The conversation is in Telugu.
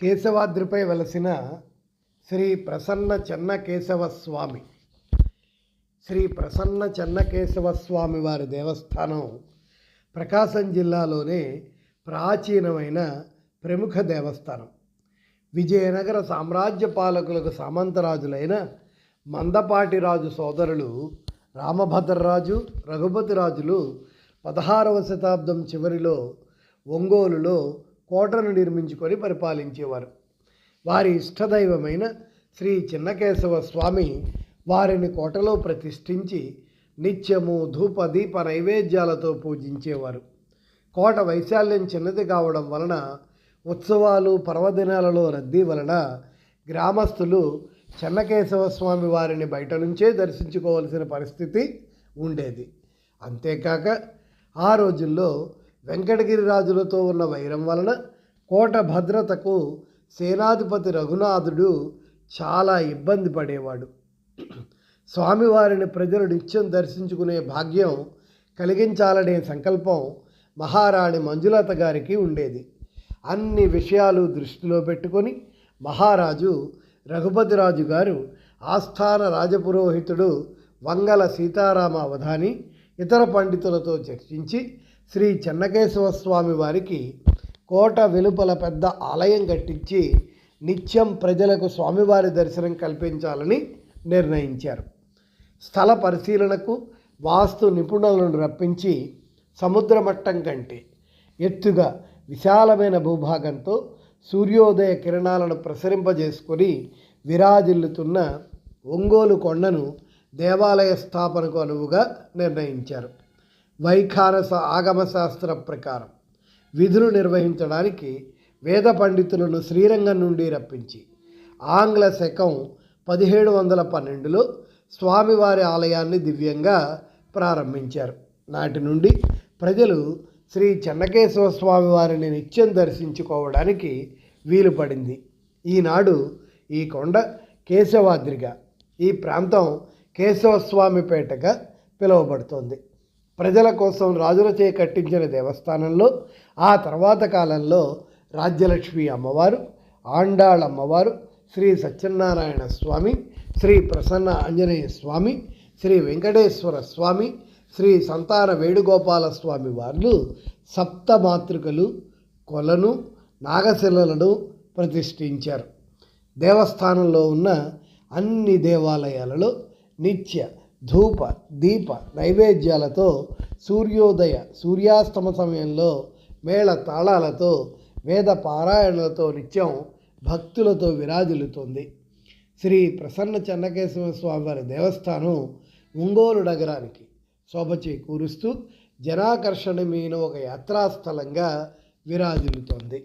కేశవాద్రిపై వెలసిన శ్రీ ప్రసన్న చెన్న కేశవ స్వామి శ్రీ ప్రసన్న చెన్నకేశవ స్వామి వారి దేవస్థానం ప్రకాశం జిల్లాలోనే ప్రాచీనమైన ప్రముఖ దేవస్థానం. విజయనగర సామ్రాజ్య పాలకులకు సామంతరాజులైన మందపాటి రాజు సోదరులు రామభద్రరాజు రఘుపతి రాజులు పదహారవ శతాబ్దం చివరిలో ఒంగోలులో కోటను నిర్మించుకొని పరిపాలించేవారు. వారి ఇష్టదైవమైన శ్రీ చిన్నకేశవ స్వామి వారిని కోటలో ప్రతిష్ఠించి నిత్యము ధూప దీప నైవేద్యాలతో పూజించేవారు. కోట వైశాల్యం చిన్నది కావడం వలన ఉత్సవాలు పర్వదినాలలో రద్దీ వలన గ్రామస్తులు చెన్నకేశవ స్వామి వారిని బయట నుంచే దర్శించుకోవలసిన పరిస్థితి ఉండేది. అంతేకాక ఆ రోజుల్లో వెంకటగిరి రాజులతో ఉన్న వైరం వలన కోట భద్రతకు సేనాధిపతి రఘునాథుడు చాలా ఇబ్బంది పడేవాడు. స్వామివారిని ప్రజలు నిత్యం దర్శించుకునే భాగ్యం కలిగించాలనే సంకల్పం మహారాణి మంజులత గారికి ఉండేది. అన్ని విషయాలు దృష్టిలో పెట్టుకొని మహారాజు రఘుపతిరాజు గారు ఆస్థాన రాజపురోహితుడు వంగల సీతారామ అవధాని ఇతర పండితులతో చర్చించి శ్రీ చెన్నకేశవ స్వామి వారికి కోట వెలుపల పెద్ద ఆలయం కట్టించి నిత్యం ప్రజలకు స్వామివారి దర్శనం కల్పించాలని నిర్ణయించారు. స్థల పరిశీలనకు వాస్తు నిపుణులను రప్పించి సముద్ర మట్టం కంటే ఎత్తుగా విశాలమైన భూభాగంతో సూర్యోదయ కిరణాలను ప్రసరింపజేసుకొని విరాజిల్లుతున్న ఒంగోలు కొండను దేవాలయ స్థాపనకు అనువుగా నిర్ణయించారు. వైఖానస ఆగమశాస్త్ర ప్రకారం విధులు నిర్వహించడానికి వేద పండితులను శ్రీరంగం నుండి రప్పించి ఆంగ్ల శకం పదిహేడు వందల పన్నెండులో స్వామివారి ఆలయాన్ని దివ్యంగా ప్రారంభించారు. నాటి నుండి ప్రజలు శ్రీ చెన్నకేశవ స్వామివారిని నిత్యం దర్శించుకోవడానికి వీలు పడింది. ఈనాడు ఈ కొండ కేశవాద్రిగా ఈ ప్రాంతం కేశవస్వామిపేటగా పిలువబడుతోంది. ప్రజల కోసం రాజులచే కట్టించిన దేవస్థానంలో ఆ తర్వాత కాలంలో రాజ్యలక్ష్మి అమ్మవారు ఆండాళ్ అమ్మవారు శ్రీ సత్యనారాయణ స్వామి శ్రీ ప్రసన్న ఆంజనేయ స్వామి శ్రీ వెంకటేశ్వర స్వామి శ్రీ సంతాన వేణుగోపాల స్వామి వార్లు సప్త మాతృకలు కొలను నాగశిలలను ప్రతిష్ఠించారు. దేవస్థానంలో ఉన్న అన్ని దేవాలయాలలో నిత్య ధూప దీప నైవేద్యాలతో సూర్యోదయ సూర్యాస్తమ సమయంలో మేళ తాళాలతో వేద పారాయణలతో నిత్యం భక్తులతో విరాజిల్లుతోంది. శ్రీ ప్రసన్న చెన్నకేశ్వర స్వామివారి దేవస్థానం ఒంగోలు నగరానికి శోభ చేకూరుస్తూ జనాకర్షణమైన ఒక యాత్రాస్థలంగా విరాజిల్లుతోంది.